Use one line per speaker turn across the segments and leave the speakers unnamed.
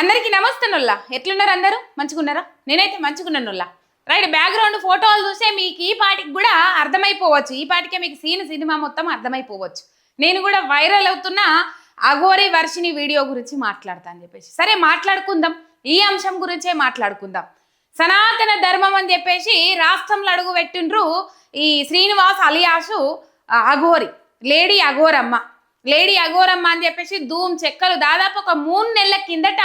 అందరికీ నమస్తే నొల్లా. ఎట్లున్నారు అందరూ? మంచిగున్నారా? నేనైతే మంచిగున్నానుల్లా రైట్ బ్యాక్గ్రౌండ్ ఫోటోలు చూస్తే మీకు ఈ పాటికి కూడా అర్థమైపోవచ్చు. ఈ పాటికే మీకు సీన్ సినిమా మొత్తం అర్థమైపోవచ్చు. నేను కూడా వైరల్ అవుతున్న అఘోరి వర్షిని వీడియో గురించి మాట్లాడతా అని చెప్పేసి. సరే మాట్లాడుకుందాం. ఈ అంశం గురించే మాట్లాడుకుందాం. సనాతన ధర్మం అని చెప్పేసి రాష్ట్రంలో అడుగు పెట్టిండ్రు ఈ Srinivas alias Aghori lady Aghoramma. Lady Aghoramma అని చెప్పేసి ధూమ్ చెక్కలు. దాదాపు ఒక మూడు నెలల కిందట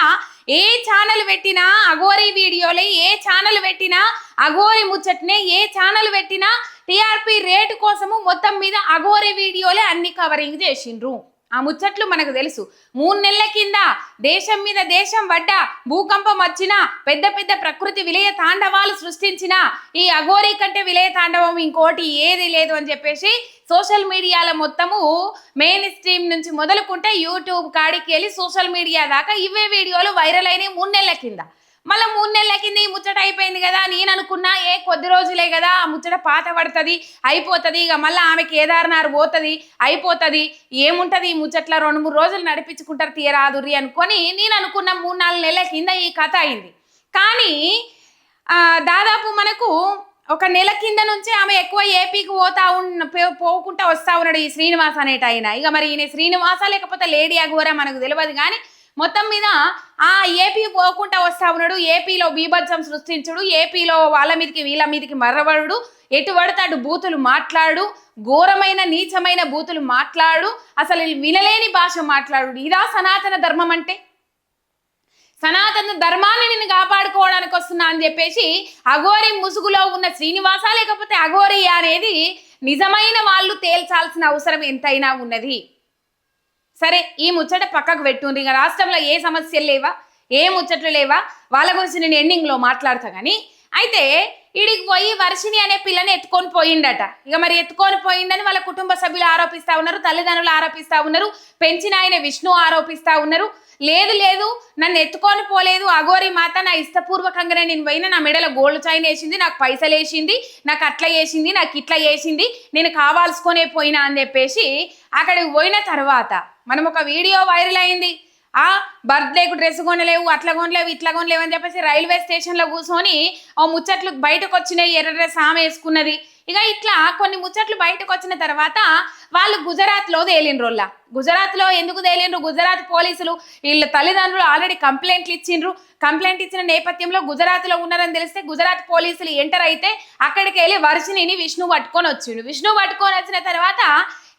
ఏ ఛానల్ పెట్టినా అఘోరి వీడియోలే ఏ ఛానల్ పెట్టినా అఘోరి ముచ్చట్నే ఏ ఛానల్ పెట్టినా టీఆర్పీ రేటు కోసము మొత్తం మీద అఘోరి వీడియోలే అన్ని కవరింగ్ చేసిండ్రు. ఆ ముచ్చట్లు మనకు తెలుసు. మూడు నెలల కింద దేశం మీద దేశం పడ్డ భూకంపం వచ్చినా పెద్ద పెద్ద ప్రకృతి విలయ తాండవాలు సృష్టించిన ఈ అఘోరి కంటే విలయ తాండవం ఇంకోటి ఏది లేదు అని చెప్పేసి సోషల్ మీడియాలో మొత్తము మెయిన్ స్ట్రీమ్ నుంచి మొదలుకుంటే యూట్యూబ్ కాడికి వెళ్ళి సోషల్ మీడియా దాకా ఇవే వీడియోలు వైరల్ అయినాయి మూడు నెలల కింద. మళ్ళీ మూడు నెలల కింద ఈ ముచ్చట అయిపోయింది కదా నేను అనుకున్నా ఏ కొద్ది రోజులే కదా ఆ ముచ్చట పాత పడుతుంది అయిపోతుంది ఇక మళ్ళీ ఆమె కేదార్నార్ పోతుంది అయిపోతుంది ఏముంటుంది ఈ ముచ్చట్ల రెండు మూడు రోజులు నడిపించుకుంటారు తీయరాదురి అనుకొని నేను అనుకున్న మూడు నాలుగు నెలల కింద ఈ కథ అయింది. కానీ దాదాపు మనకు ఒక నెల కింద నుంచే ఆమె ఎక్కువ ఏపీకి పోతా ఉన్న పో- పోకుండా వస్తా ఉన్నాడు ఈ శ్రీనివాస్ అనేట ఆయన ఇక మరి ఈయన శ్రీనివాస లేకపోతే లేడీ అఘోరా మనకు తెలియదు కానీ మొత్తం మీద ఆ ఏపీ పోకుండా వస్తా ఉన్నాడు. ఏపీలో బీభత్సం సృష్టించుడు. ఏపీలో వాళ్ళ మీదకి వీళ్ళ మీదకి మర్రబడు ఎటు పడతాడు బూతులు మాట్లాడు. ఘోరమైన నీచమైన బూతులు మాట్లాడు. అసలు వినలేని భాష మాట్లాడు. ఇదా సనాతన ధర్మం అంటే? సనాతన ధర్మాన్ని నేను కాపాడుకోవడానికి వస్తున్నా అని చెప్పేసి అఘోరి ముసుగులో ఉన్న శ్రీనివాస లేకపోతే అఘోరి అనేది నిజమైన వాళ్ళు తేల్చాల్సిన అవసరం ఎంతైనా ఉన్నది. సరే ఈ ముచ్చట పక్కకు పెట్టుంది ఇక రాష్ట్రంలో ఏ సమస్యలు లేవా? ఏ ముచ్చట్లు లేవా? వాళ్ళ గురించి నేను ఎండింగ్లో మాట్లాడతా కానీ అయితే ఈడికి పోయి వర్షిని అనే పిల్లని ఎత్తుకొని పోయిండట. ఇక మరి ఎత్తుకొని పోయిండని వాళ్ళ కుటుంబ సభ్యులు ఆరోపిస్తా ఉన్నారు తల్లిదండ్రులు ఆరోపిస్తా ఉన్నారు పెంచిన ఆయన విష్ణు ఆరోపిస్తా ఉన్నారు. లేదు లేదు నన్ను ఎత్తుకొని పోలేదు అఘోరి మాత నా ఇష్టపూర్వకంగానే నేను పోయిన నా మెడలో గోల్డ్ చైన్ వేసింది నాకు పైసలు వేసింది నాకు అట్లా వేసింది నాకు ఇట్లా వేసింది నేను కావాల్సుకొనే పోయినా అని చెప్పేసి అక్కడికి పోయిన తర్వాత మనం ఒక వీడియో వైరల్ అయింది. ఆ బర్త్డేకు డ్రెస్ కొనలేవు అట్లా కొనలేవు ఇట్లా కొనలేవు అని చెప్పేసి రైల్వే స్టేషన్లో కూర్చొని ఓ ముచ్చట్లు బయటకు వచ్చినాయి ఎర్ర డ్రెస్ ఆమె వేసుకున్నది. ఇక ఇట్లా కొన్ని ముచ్చట్లు బయటకు వచ్చిన తర్వాత వాళ్ళు గుజరాత్లో తేలిండ్రోల్లా గుజరాత్లో ఎందుకు తేలిండ్రు? గుజరాత్ పోలీసులు వీళ్ళ తల్లిదండ్రులు ఆల్రెడీ కంప్లైంట్లు ఇచ్చిండ్రు. కంప్లైంట్ ఇచ్చిన నేపథ్యంలో గుజరాత్లో ఉన్నారని తెలిస్తే గుజరాత్ పోలీసులు ఎంటర్ అయితే అక్కడికి వెళ్ళి వర్షిణిని విష్ణు పట్టుకొని వచ్చిండు. విష్ణు పట్టుకొని వచ్చిన తర్వాత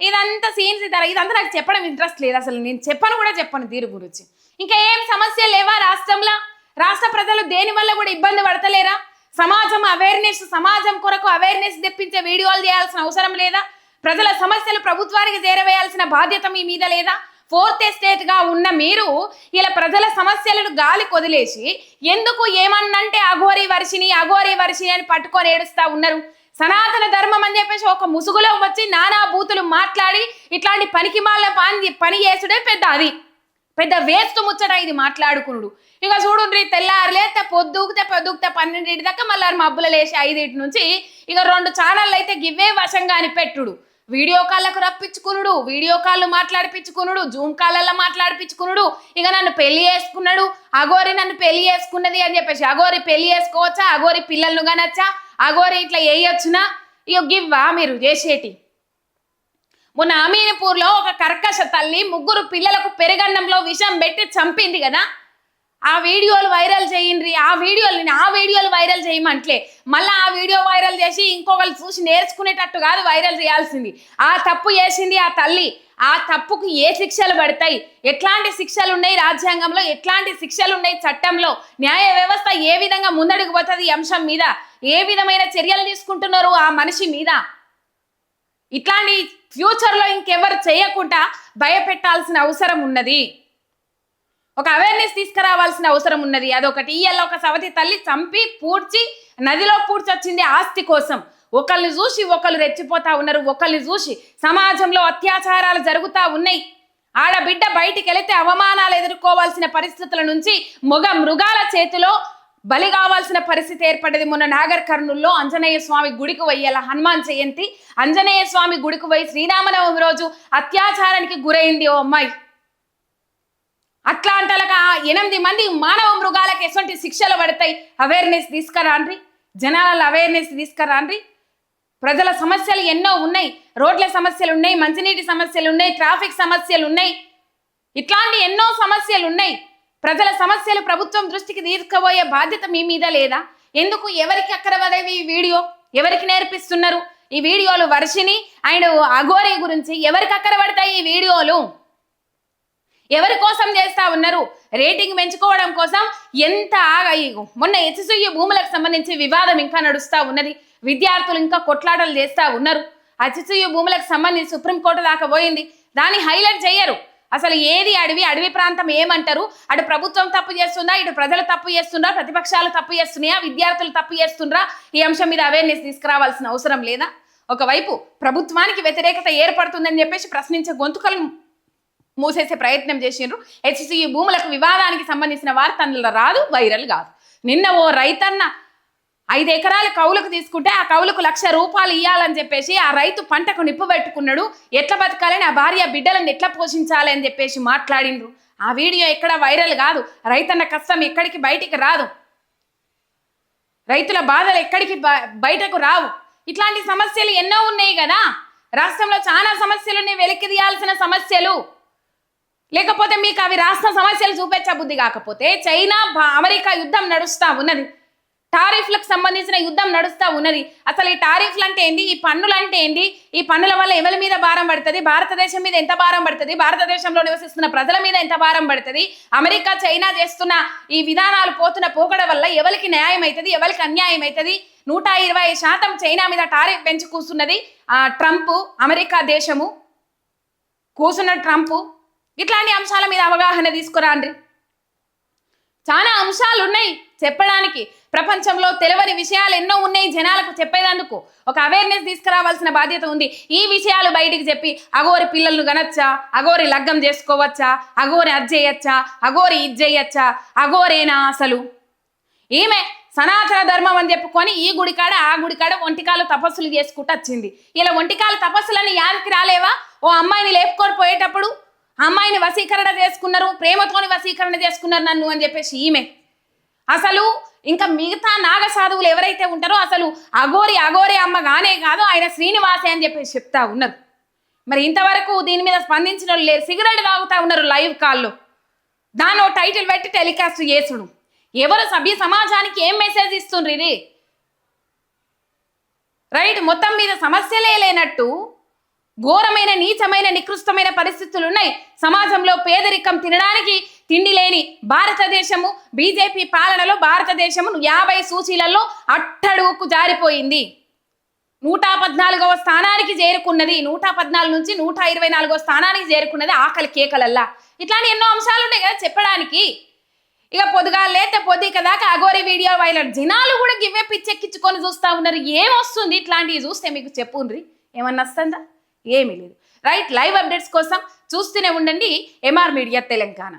ఇదంతా సీన్స్ ఇద్దరు? ఇదంతా నాకు చెప్పడం ఇంట్రెస్ట్ లేదు అసలు. నేను చెప్పను కూడా చెప్పను దీని గురించి. ఇంకా ఏం సమస్య లేవా రాష్ట్రంలో? రాష్ట్ర ప్రజలు దేని వల్ల కూడా ఇబ్బంది పడతలేరా? సమాజం అవేర్నెస్ సమాజం కొరకు అవేర్నెస్ తెప్పించే వీడియోలు చేయాల్సిన అవసరం లేదా? ప్రజల సమస్యలు ప్రభుత్వానికి చేరవేయాల్సిన బాధ్యత మీ మీద లేదా? ఫోర్త్ ఎస్టేట్గా ఉన్న మీరు ఇలా ప్రజల సమస్యలను గాలి కొదిలేసి ఎందుకు ఏమన్నంటే అఘోరి వర్షిని అఘోరి వర్షిని అని పట్టుకొని ఏడుస్తా ఉన్నారు? సనాతన ధర్మం అని చెప్పేసి ఒక ముసుగులో వచ్చి నానా బూతులు మాట్లాడి ఇట్లాంటి పనికి మాల పని పని చేసుడే పెద్ద అది. పెద్ద వేస్ట్ ముచ్చట ఇది మాట్లాడుకునుడు. ఇక చూడుండ్రి తెల్లారులేస్తే పొద్దుకుతే పొద్దుకుతే పన్నెండింటి దాకా మళ్ళీ మబ్బులు లేచి ఐదింటి నుంచి ఇక రెండు ఛానళ్ళు అయితే గివ్వే వశంగా అని పెట్టుడు. వీడియో కాళ్ళకు రప్పించుకునుడు వీడియో కాళ్ళు మాట్లాడిపించుకునుడు జూమ్ కాళ్ళల్లో మాట్లాడిపించుకునుడు. ఇక నన్ను పెళ్ళి చేసుకున్నాడు అగోరి నన్ను పెళ్ళి చేసుకున్నది అని చెప్పేసి అగోరి పెళ్ళి చేసుకోవచ్చా అగోరి పిల్లలను కానొచ్చా? అగోరి ఇట్లా వేయొచ్చునా ఇక గివ్వా మీరు చేసేటి. మొన్న అమీనపూర్లో ఒక కర్కశ తల్లి ముగ్గురు పిల్లలకు పెరుగన్నంలో విషం పెట్టి చంపింది కదా? ఆ వీడియోలు వైరల్ చేయండి ఆ వీడియోలు ఆ వీడియోలు వైరల్ చేయమంటలే. మళ్ళీ ఆ వీడియో వైరల్ చేసి ఇంకొకరు చూసి నేర్చుకునేటట్టు కాదు వైరల్ చేయాల్సింది. ఆ తప్పు చేసింది ఆ తల్లి. ఆ తప్పుకు ఏ శిక్షలు పడతాయి? ఎట్లాంటి శిక్షలు ఉన్నాయి రాజ్యాంగంలో? ఎట్లాంటి శిక్షలు ఉన్నాయి చట్టంలో? న్యాయ వ్యవస్థ ఏ విధంగా ముందడుగు పోతుంది అంశం మీద? ఏ విధమైన చర్యలు తీసుకుంటున్నారు ఆ మనిషి మీద? ఇట్లాంటి ఫ్యూచర్లో ఇంకెవరు చేయకుండా భయపెట్టాల్సిన అవసరం ఉన్నది. ఒక అవేర్నెస్ తీసుకురావాల్సిన అవసరం ఉన్నది. అదొకటి. ఇయ్యాల ఒక సవతి తల్లి చంపి పూడ్చి నదిలో పూడ్చొచ్చింది ఆస్తి కోసం. ఒకళ్ళని చూసి ఒకళ్ళు రెచ్చిపోతా ఉన్నారు ఒకరిని చూసి సమాజంలో అత్యాచారాలు జరుగుతూ ఉన్నాయి. ఆడబిడ్డ బయటికి వెళితే అవమానాలు ఎదుర్కోవాల్సిన పరిస్థితుల నుంచి మొగ మృగాల చేతిలో బలి కావాల్సిన పరిస్థితి ఏర్పడింది. మొన్న నాగర్ కర్నూల్లో ఆంజనేయ స్వామి గుడికి పోయేలా హనుమాన్ జయంతి. ఆంజనేయ స్వామి గుడికి పోయి శ్రీరామనవమి రోజు అత్యాచారానికి గురైంది ఓ అమ్మాయి. అట్లా అంటలగా ఎనిమిది మంది మానవ మృగాలకు ఎటువంటి శిక్షలు పడతాయి? అవేర్నెస్ తీసుకురాండ్రి జనాల అవేర్నెస్ తీసుకురాండ్రి ప్రజల సమస్యలు ఎన్నో ఉన్నాయి. రోడ్ల సమస్యలు ఉన్నాయి మంచినీటి సమస్యలు ఉన్నాయి ట్రాఫిక్ సమస్యలు ఉన్నాయి ఇట్లాంటి ఎన్నో సమస్యలు ఉన్నాయి ప్రజల సమస్యలు ప్రభుత్వం దృష్టికి తీసుకుపోయే బాధ్యత మీ మీద లేదా? ఎందుకు ఎవరికి అక్కడ పడేవి ఈ వీడియో? ఎవరికి నేర్పిస్తున్నారు? ఈ వీడియోలు వర్షిని అండ్ అఘోరి గురించి ఎవరికి అక్కడ పడతాయి ఈ వీడియోలు? ఎవరి కోసం చేస్తా ఉన్నారు? రేటింగ్ పెంచుకోవడం కోసం ఎంత ఆగ మొన్న హెచ్సియు భూములకు సంబంధించి వివాదం ఇంకా నడుస్తూ ఉన్నది. విద్యార్థులు ఇంకా కొట్లాటలు చేస్తా ఉన్నారు. హెచ్సియు భూములకు సంబంధించి సుప్రీంకోర్టు దాకా పోయింది. దాన్ని హైలైట్ చేయరు అసలు ఏది అడవి అడవి ప్రాంతం ఏమంటారు? అటు ప్రభుత్వం తప్పు చేస్తుందా? ఇటు ప్రజలు తప్పు చేస్తుందా? ప్రతిపక్షాలు తప్పు చేస్తున్నాయా? విద్యార్థులు తప్పు చేస్తుండ్రా? ఈ అంశం మీద అవేర్నెస్ తీసుకురావాల్సిన అవసరం లేదా? ఒకవైపు ప్రభుత్వానికి వ్యతిరేకత ఏర్పడుతుందని చెప్పేసి ప్రశ్నించే గొంతుకలు మూసేసే ప్రయత్నం చేసిండ్రు. హెచ్సియు భూములకు వివాదానికి సంబంధించిన వార్త అందులో రాదు వైరల్ కాదు. నిన్న ఓ రైతన్న ఐదు ఎకరాల కౌలుకు తీసుకుంటే ఆ కౌలుకు లక్ష రూపాయలు ఇవ్వాలని చెప్పేసి ఆ రైతు పంటకు నిప్పు పెట్టుకున్నాడు. ఎట్లా బతకాలని ఆ భార్య బిడ్డలను ఎట్లా పోషించాలి అని చెప్పేసి మాట్లాడిండ్రు. ఆ వీడియో ఎక్కడ వైరల్ కాదు. రైతన్న కష్టం ఎక్కడికి బయటికి రాదు. రైతుల బాధలు ఎక్కడికి బ- బయటకు రావు. ఇట్లాంటి సమస్యలు ఎన్నో ఉన్నాయి కదా. రాష్ట్రంలో చాలా సమస్యలు ఉన్నాయి. వెలికి తీయాల్సిన సమస్యలు. లేకపోతే మీకు అవి రాష్ట్ర సమస్యలు చూపించబుద్ధి కాకపోతే చైనా అమెరికా యుద్ధం నడుస్తా ఉన్నది. టారిఫ్లకు సంబంధించిన యుద్ధం నడుస్తూ ఉన్నది. అసలు ఈ టారీఫ్లు అంటే ఏంది? ఈ పన్నులు అంటే ఏంది? ఈ పన్నుల వల్ల ఎవరి మీద భారం పడుతుంది? భారతదేశం మీద ఎంత భారం పడుతుంది? భారతదేశంలో నివసిస్తున్న ప్రజల మీద ఎంత భారం పడుతుంది? అమెరికా చైనా చేస్తున్న ఈ విధానాలు పోతున్న పోకడ వల్ల ఎవరికి న్యాయం అవుతుంది ఎవరికి అన్యాయం అవుతుంది నూట ఇరవై శాతం చైనా మీద టారిఫ్ పెంచి కూస్తున్నది ఆ ట్రంప్ అమెరికా దేశము. కూసున్న ట్రంప్. ఇట్లాంటి అంశాల మీద అవగాహన తీసుకురాండి. చాలా అంశాలు ఉన్నాయి చెప్పడానికి. ప్రపంచంలో తెలియని విషయాలు ఎన్నో ఉన్నాయి జనాలకు చెప్పేందుకు ఒక అవేర్నెస్ తీసుకురావాల్సిన బాధ్యత ఉంది. ఈ విషయాలు బయటికి చెప్పి అగోరి పిల్లలను గనొచ్చా అగోరి లగ్గం చేసుకోవచ్చా? అగోరి అది చేయొచ్చా అగోరి ఇది చేయొచ్చా అగోరేనా అసలు? ఈమె సనాతన ధర్మం అని చెప్పుకొని ఈ గుడికాడ ఆ గుడికాడ ఒంటికాలు తపస్సులు చేసుకుంటూ వచ్చింది. ఇలా ఒంటికాలు తపస్సులని యాదికి రాలేవా? ఓ అమ్మాయిని లేపుకొని పోయేటప్పుడు అమ్మాయిని వశీకరణ చేసుకున్నారు ప్రేమతోని వశీకరణ చేసుకున్నారు నన్ను అని చెప్పేసి ఈమె. అసలు ఇంకా మిగతా నాగ సాధువులు ఎవరైతే ఉంటారో అసలు అఘోరి అఘోరి అమ్మ గానే కాదు ఆయన శ్రీనివాసే అని చెప్పేసి చెప్తా ఉన్నారు. మరి ఇంతవరకు దీని మీద స్పందించిన వాళ్ళు లేరు సిగరెట్ తాగుతా ఉన్నారు లైవ్ కాల్లో. దాని ఓ టైటిల్ పెట్టి టెలికాస్ట్ చేసుడు. ఎవరు సభ్య సమాజానికి ఏం మెసేజ్ ఇస్తుండ్రు ఇది? రైట్ మొత్తం మీద సమస్యలే లేనట్టు ఘోరమైన నీచమైన నికృష్టమైన పరిస్థితులు ఉన్నాయి సమాజంలో పేదరికం తినడానికి తిండి లేని భారతదేశము బీజేపీ పాలనలో భారతదేశము యాభై సూచీలలో అట్టడుగుకు జారిపోయింది. నూట పద్నాలుగవ స్థానానికి చేరుకున్నది నూట పద్నాలుగు నుంచి నూట ఇరవై నాలుగవ స్థానానికి చేరుకున్నది ఆకలి కేకలల్లా. ఇట్లాంటి ఎన్నో అంశాలు ఉన్నాయి కదా చెప్పడానికి. ఇక పొద్దుగా లేతే పొద్దుక దాకా అగోరి వీడియో వైలర్ జనాలు కూడా గివ్వే పిచ్చెక్కించుకొని చూస్తా ఉన్నారు. ఏమొస్తుంది ఇట్లాంటివి చూస్తే మీకు చెప్పుండ్రి? ఏమన్నా వస్తుందా? ఏమీ లేదు. రైట్ లైవ్ అప్డేట్స్ కోసం చూస్తూనే ఉండండి. MR media Telangana.